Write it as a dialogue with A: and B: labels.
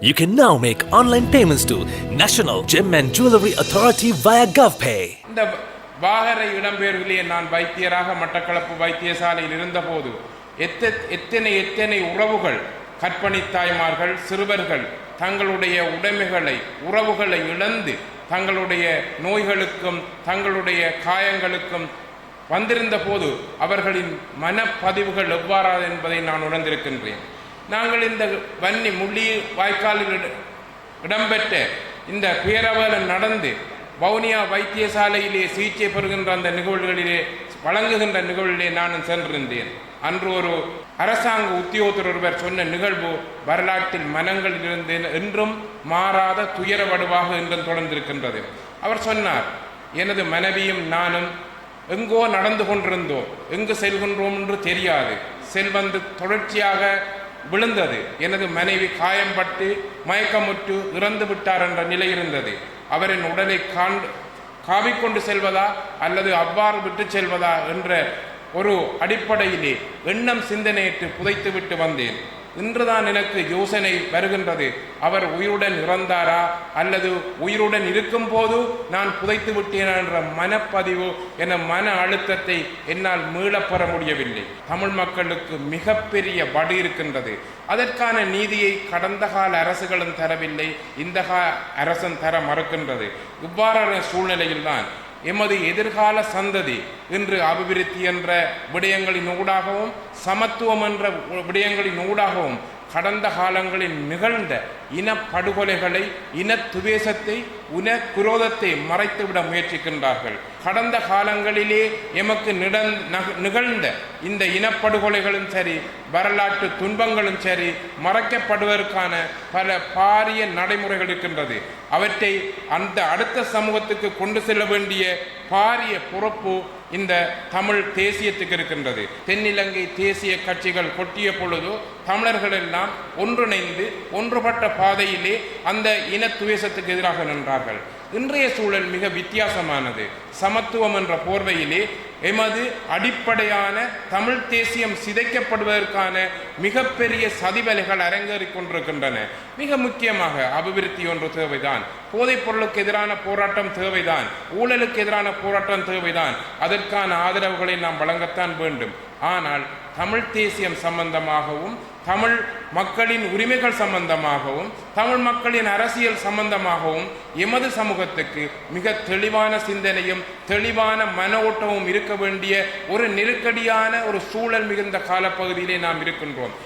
A: You can now make online payments to National Gem and Jewelry Authority via GovPay.
B: இந்த வாகரை இடம்பெயர்விலே நான் வைத்தியராக மட்டக்களப்பு வைத்தியசாலையில் இருந்தபோது எத்த எத்தனை எத்தனை உறவுகள் கற்பனை தாய்மார்கள் சிறுவர்கள் தங்களுடைய உடைமைகளை உறவுகளை இழந்து தங்களுடைய நோய்களுக்கும் தங்களுடைய காயங்களுக்கும் வந்திருந்த போது அவர்களின் மனப்பதிவுகள் எவ்வாறாது என்பதை நான் உணர்ந்திருக்கின்றேன் நாங்கள் இந்த வன்னி முள்ளி வாய்க்காலில் இடம்பெற்ற இந்த பேரவலம் நடந்து வவுனியா வைத்தியசாலையிலே சிகிச்சை பெறுகின்ற அந்த நிகழ்வுகளிலே வழங்குகின்ற நிகழ்விலே நானும் சென்றிருந்தேன். அன்று ஒரு அரசாங்க உத்தியோகத்தர் ஒருவர் சொன்ன நிகழ்வு வரலாற்றில் மனங்களில் இருந்து என்றும் மாறாத துயர வடுவாக என்றும் தொடர்ந்திருக்கின்றது. அவர் சொன்னார் எனது மனைவியும் நானும் எங்கோ நடந்து கொண்டிருந்தோம். எங்கு செல்கின்றோம் என்று தெரியாது. செல்வந்து தொடர்ச்சியாக விழுந்தது. எனது மனைவி காயம்பட்டு மயக்கமுற்று இறந்து விட்டார் என்ற நிலை இருந்தது. அவரின் உடலை காண்டு காவிக்கொண்டு செல்வதா அல்லது அவ்வாறு விட்டு செல்வதா என்ற ஒரு அடிப்படையிலே எண்ணம் சிந்தனையிட்டு புதைத்துவிட்டு வந்தேன். இன்றுதான் எனக்கு யோசனை வருகின்றது. அவர் உயிருடன் இறந்தாரா? அல்லது உயிருடன் இருக்கும் போது நான் புதைத்து விட்டேனா என்ற மனப்பதிவு என மன அழுத்தத்தை என்னால் மீளப்பெற முடியவில்லை. தமிழ் மக்களுக்கு மிகப்பெரிய வடு இருக்கின்றது. அதற்கான நீதியை கடந்த கால அரசுகளும் தரவில்லை இந்த கால அரசும் தர மறுக்கின்றது. இவ்வாறான சூழ்நிலையில்தான் எமது எதிர்கால சந்ததி இன்று அபிவிருத்தி என்ற விடயங்களின் ஊடாகவும் சமத்துவம் என்ற விடயங்களின் ஊடாகவும் கடந்த காலங்களில் நிகழ்ந்த இனப்படுகொலைகளை இன துவேசத்தை உன குரோதத்தை மறைத்துவிட முயற்சிக்கின்றார்கள். கடந்த காலங்களிலே எமக்கு நிகழ்ந்த இந்த இனப்படுகொலைகளும் சரி வரலாற்று துன்பங்களும் சரி மறைக்கப்படுவதற்கான பல பாரிய நடைமுறைகள் இருக்கின்றது. அவற்றை அந்த அடுத்த சமூகத்துக்கு கொண்டு செல்ல வேண்டிய பாரிய பொறுப்பு இந்த தமிழ் தேசியத்துக்கு இருக்கின்றது. தென்னிலங்கை தேசிய கட்சிகள் கொட்டிய பொழுது தமிழர்கள் எல்லாம் ஒன்றிணைந்து ஒன்றுபட்ட பாதையிலே அந்த இன துவேஷத்துக்கு எதிராக நின்றார்கள். இன்றைய சூழல் மிக வித்தியாசமானது. சமத்துவம் என்ற போர்வையிலே எமது அடிப்படையான தமிழ் தேசியம் சிதைக்கப்படுவதற்கான மிகப்பெரிய சதிவலைகள் அரங்கேறிக் கொண்டிருக்கின்றன. மிக முக்கியமாக அபிவிருத்தி ஒன்று தேவைதான். போதைப் பொருளுக்கு எதிரான போராட்டம் தேவைதான். ஊழலுக்கு எதிரான போராட்டம் தேவைதான். அதற்கான ஆதரவுகளை நாம் வழங்கத்தான் வேண்டும். ஆனால் தமிழ் தேசியம் சம்பந்தமாகவும் தமிழ் மக்களின் உரிமைகள் சம்பந்தமாகவும் தமிழ் மக்களின் அரசியல் சம்பந்தமாகவும் எமது சமூகத்துக்கு மிக தெளிவான சிந்தனையும் தெளிவான மன ஓட்டமும் இருக்க வேண்டிய ஒரு நெருக்கடியான ஒரு சூழல் மிகுந்த காலப்பகுதியிலே நாம் இருக்கின்றோம்.